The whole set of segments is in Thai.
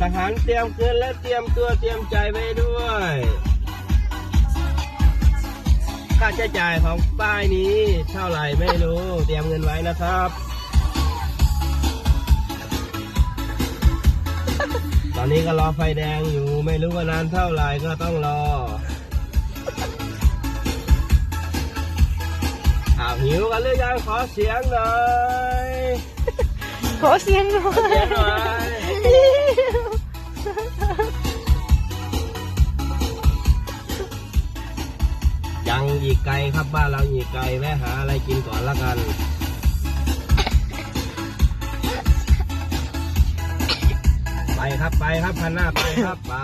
ทหารเตรียมเกินและเตรียมตัวเตรียมใจไว้ด้วยค่าใช้จ่ายของป้ายนี้เท่าไหร่ไม่รู้เตรียมเงินไว้นะครับตอนนี้ก็รอไฟแดงอยู่ไม่รู้ว่านานเท่าไหร่ก็ต้องรออ้าวหิวกันหรือยังขอเสียงหน่อย ขอเสียงหน่อขอเสีย ยังอีกไกลครับบ้านเราอีกไกลแวะหาอะไรกินก่อนละกัน ไปครับไปครับพันหน้าไปครับไป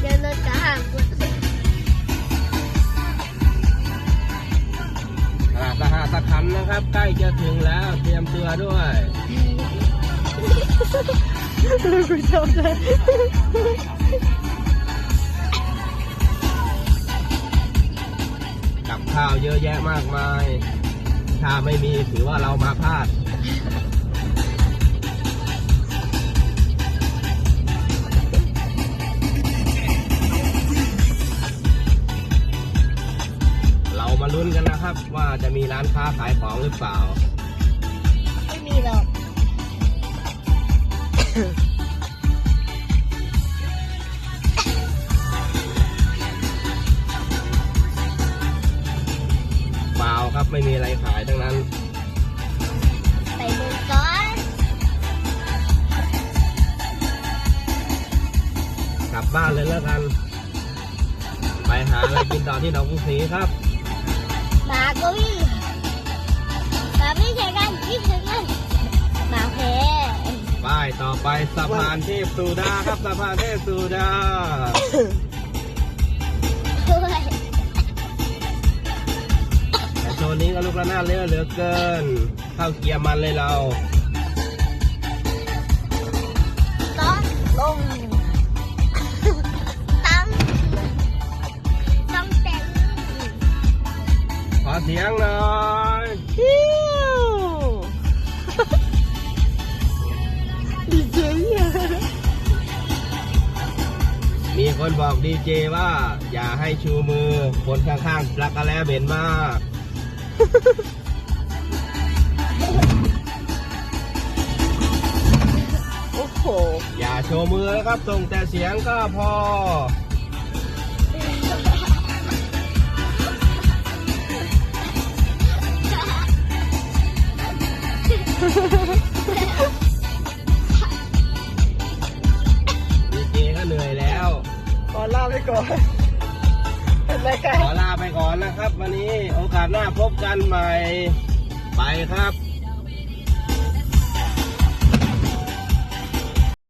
เดี๋ยวเราจะห่างอ่าสหสคันนะครับ ใกล้จะถึงแล้วเตรียมตัวด้วยลูกกูชอบเลยาวเยอะแยะมากมาย ถ้าไม่มีถือว่าเรามาพลาด เรามาลุ้นกันนะครับว่าจะมีร้านค้าขายของหรือเปล่า ไม่มีหรอก ไม่มีอะไรขายทั้งนั้นใส่มือก่อนกลับบ้านเลยแล้วกัน ไปหาอะไรกินต่อที่หนองกรุงศรีครับ หมาก็วิ่งหมาไม่ใช่กันคิดถึงกันหมาแพ้ป้ายต่อไปสะพานเทพสุดาครับสะพานเทพสุดา ด้วย แต่โซนนี้ก็ลูกระนาดเลือเหลือเกิน เข้าเกียร์มันเลยเราต้องลงตั้งต้องแต่งขอเสียงหน่อยฮิวดีเจมีคนบอกดีเจว่า อย่าให้ชูมือ คนข้างๆรักกันแล้วเบนมาก โอ้โห อย่าโชว์มือนะครับ ส่งแต่เสียงก็พอ ดีเจก็เหนื่อยแล้ว ขอลาไปก่อน เป็นไรกันขอลาไปก่อนนะครับ วันนี้โอกาสหน้าพบกันใหม่ ไปครับ